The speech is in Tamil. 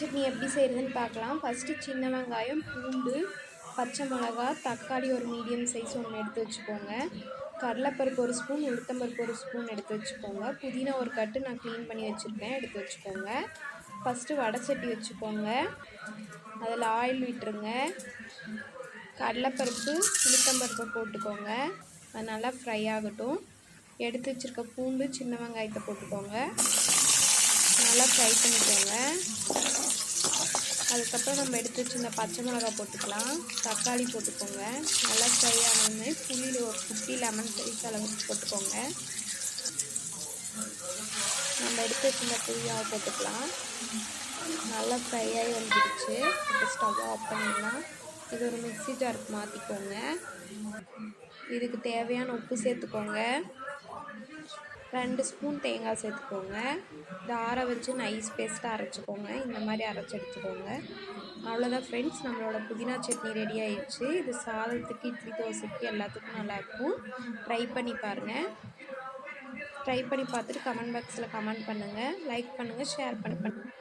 சட்னி எப்படி செய்கிறதுன்னு பார்க்கலாம். ஃபர்ஸ்ட்டு சின்ன வெங்காயம் பூண்டு பச்சை மிளகா தக்காளி ஒரு மீடியம் சைஸ் ஒன்று எடுத்து வச்சுக்கோங்க. கடலைப்பருப்பு ஒரு ஸ்பூன் உளுத்தம்பருப்பு ஒரு ஸ்பூன் எடுத்து வச்சுக்கோங்க. புதினா ஒரு கட்டு நான் க்ளீன் பண்ணி வச்சுருக்கேன் எடுத்து வச்சுக்கோங்க. ஃபஸ்ட்டு வடை சட்டி வச்சுக்கோங்க. அதில் ஆயில் விட்டுருங்க. கடலைப்பருப்பு உளுத்தம்பருப்பை போட்டுக்கோங்க. அது நல்லா ஃப்ரை ஆகட்டும். எடுத்து வச்சுருக்க பூண்டு சின்ன வெங்காயத்தை போட்டுக்கோங்க. நல்லா ஃப்ரை பண்ணிக்கோங்க. அதுக்கப்புறம் நம்ம எடுத்து வச்சிருந்த பச்சை மிளகா போட்டுக்கலாம். தக்காளி போட்டுக்கோங்க. நல்லா ஃப்ரை ஆனோடனே புளியில் ஒரு குட்டி லெமன் சைஸ் அளவுக்கு போட்டுக்கோங்க. நம்ம எடுத்து வச்சிருந்த புளியாவை போட்டுக்கலாம். நல்லா ஃப்ரை ஆகி வந்துடுச்சு இப்போ ஸ்டவ் ஆஃப் பண்ணிடலாம். இது ஒரு மிக்சி ஜாருக்கு மாற்றிக்கோங்க இதுக்கு தேவையான உப்பு சேர்த்துக்கோங்க. ரெண்டு ஸ்பூன் தேங்காய் சேர்த்துக்கோங்க. இதை ஆற வச்சு நைஸ் பேஸ்ட்டாக அரைச்சிக்கோங்க. இந்த மாதிரி அரைச்சி எடுத்துக்கோங்க. அவ்வளோதான் ஃப்ரெண்ட்ஸ் நம்மளோட புதினா சட்னி ரெடி ஆயிடுச்சு. இது சாதத்துக்கு இட்லி தோசைக்கு எல்லாத்துக்கும் நல்லாயிருக்கும் ட்ரை பண்ணி பாருங்கள் ட்ரை பண்ணி பார்த்துட்டு கமெண்ட் பாக்ஸில் கமெண்ட் பண்ணுங்கள் லைக் பண்ணுங்கள் ஷேர் பண்ணி பண்ணுங்கள்